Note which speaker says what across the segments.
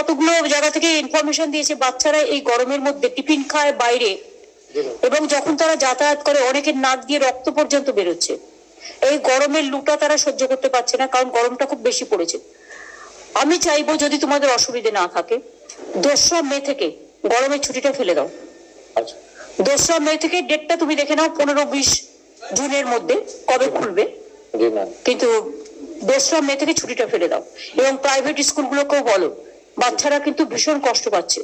Speaker 1: কতগুলো জায়গা থেকে ইনফরমেশন দিয়েছে? বাচ্চারা এই গরমের মধ্যে টিফিন খায় বাইরে। এবং যখন তারা যাতায়াত করে অনেকের নাক দিয়ে রক্ত পর্যন্ত বেরোচ্ছে। এই গরমের লুটা তারা সহ্য করতে পারছে না কারণ গরমটা খুব বেশি পড়েছে। আমি চাইব যদি তোমাদের অসুবিধে না থাকে দোসরা মে থেকে গরমের ছুটিটা ফেলে দাও।
Speaker 2: আচ্ছা।
Speaker 1: দোসরা মে থেকে ডেটটা তুমি দেখে নাও পনেরো বিশ জুনের মধ্যে কবে খুলবে। কিন্তু দোসরা মে থেকে ছুটিটা ফেলে দাও। এবং প্রাইভেট স্কুলগুলোকেও বলো বাচ্চারা কিন্তু ভীষণ কষ্ট পাচ্ছে।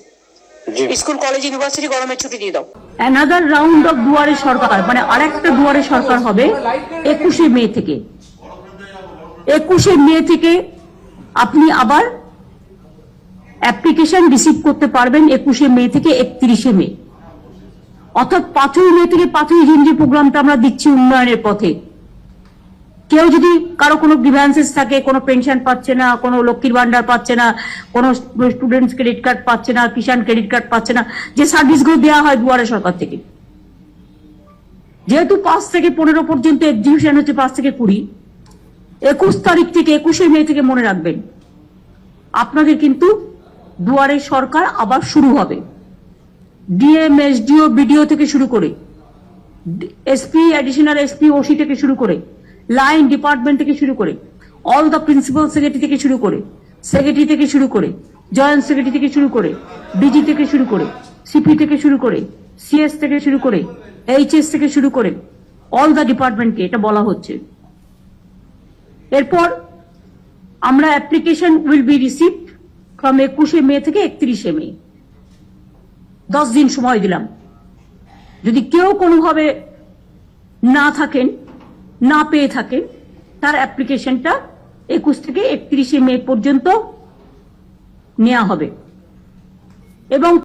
Speaker 1: স্কুল কলেজ ইউনিভার্সিটি গরমের ছুটি দিয়ে দাও।
Speaker 3: অ্যানাদার রাউন্ড অফ দুয়ারে সরকার মানে আরেকটা দুয়ারে সরকার হবে একুশে মে থেকে। একুশে মে থেকে আপনি আবার অ্যাপ্লিকেশন রিসিভ করতে পারবেন একুশে মে থেকে একত্রিশে মে। অর্থাৎ পাঁচই মে থেকে পাঁচই জুন যে প্রোগ্রামটা আমরা দিচ্ছি উন্নয়নের পথে কেউ যদি কারও কোনো গ্রিভ্যান্সেস থাকে, কোনো পেনশন পাচ্ছে না, কোনো লক্ষ্মীর ভান্ডার পাচ্ছে না, কোনো স্টুডেন্টস ক্রেডিট কার্ড পাচ্ছে না, কিষাণ ক্রেডিট কার্ড পাচ্ছে না, যে সার্ভিসগুলো দেওয়া হয় দুয়ারে সরকার থেকে। যেহেতু পাঁচ থেকে পনেরো পর্যন্ত এক্সিবিশন হচ্ছে পাঁচ থেকে কুড়ি, একুশ তারিখ থেকে, একুশে মে থেকে মনে রাখবেন, আপনাদের কিন্তু দুয়ারে সরকার আবার শুরু হবে। ডিএম এসডিও বিডিও থেকে শুরু করে, এসপি অ্যাডিশনাল এসপি, ওসি থেকে শুরু করে লাইন ডিপার্টমেন্ট থেকে শুরু করে অল দ্য প্রিন্সিপাল সেক্রেটারি থেকে শুরু করে সেক্রেটারি থেকে শুরু করে জয়েন্ট সেক্রেটারি থেকে শুরু করে ডিজি থেকে শুরু করে সিপি থেকে শুরু করে সিএস থেকে শুরু করে এইচএস থেকে শুরু করে অল দ্য ডিপার্টমেন্টকে এটা বলা হচ্ছে। এরপর আমরা application will be received from একুশে মে থেকে একত্রিশে মে। দশ দিন সময় দিলাম। যদি কেউ কোনোভাবে না থাকেন না পেয়ে থাকেন তার অ্যাপ্লিকেশনটা একুশ থেকে একত্রিশে মে পর্যন্ত নেওয়া হবে। এবং